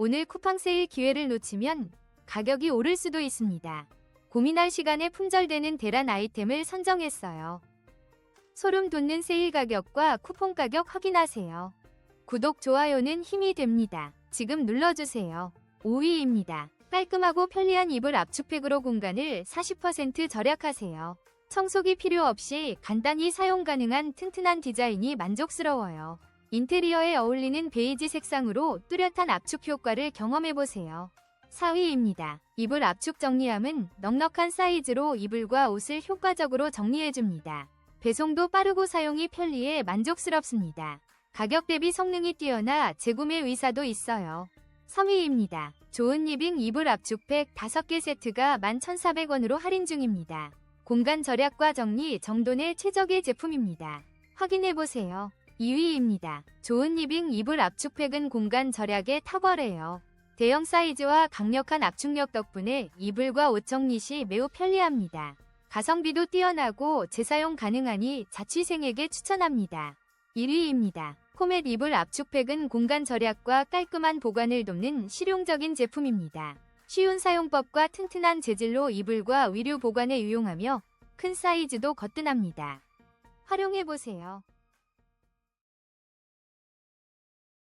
오늘 쿠팡 세일 기회를 놓치면 가격이 오를 수도 있습니다. 고민할 시간에 품절되는 대란 아이템을 선정했어요. 소름 돋는 세일 가격과 쿠폰 가격 확인하세요. 구독, 좋아요는 힘이 됩니다. 지금 눌러주세요. 5위입니다. 깔끔하고 편리한 이불 압축팩으로 공간을 40% 절약하세요. 청소기 필요 없이 간단히 사용 가능한 튼튼한 디자인이 만족스러워요. 인테리어에 어울리는 베이지 색상으로 뚜렷한 압축 효과를 경험해보세요. 4위입니다. 이불 압축 정리함은 넉넉한 사이즈로 이불과 옷을 효과적으로 정리해줍니다. 배송도 빠르고 사용이 편리해 만족스럽습니다. 가격 대비 성능이 뛰어나 재구매 의사도 있어요. 3위입니다. 좋은 리빙 이불 압축팩 5개 세트가 11,400원으로 할인 중입니다. 공간 절약과 정리, 정돈의 최적의 제품입니다. 확인해보세요. 2위입니다. 좋은 리빙 이불 압축팩은 공간 절약에 탁월해요. 대형 사이즈와 강력한 압축력 덕분에 이불과 옷 정리 시 매우 편리합니다. 가성비도 뛰어나고 재사용 가능하니 자취생에게 추천합니다. 1위입니다. 코멧 이불 압축팩은 공간 절약과 깔끔한 보관을 돕는 실용적인 제품입니다. 쉬운 사용법과 튼튼한 재질로 이불과 위류 보관에 유용하며 큰 사이즈도 거뜬합니다. 활용해보세요.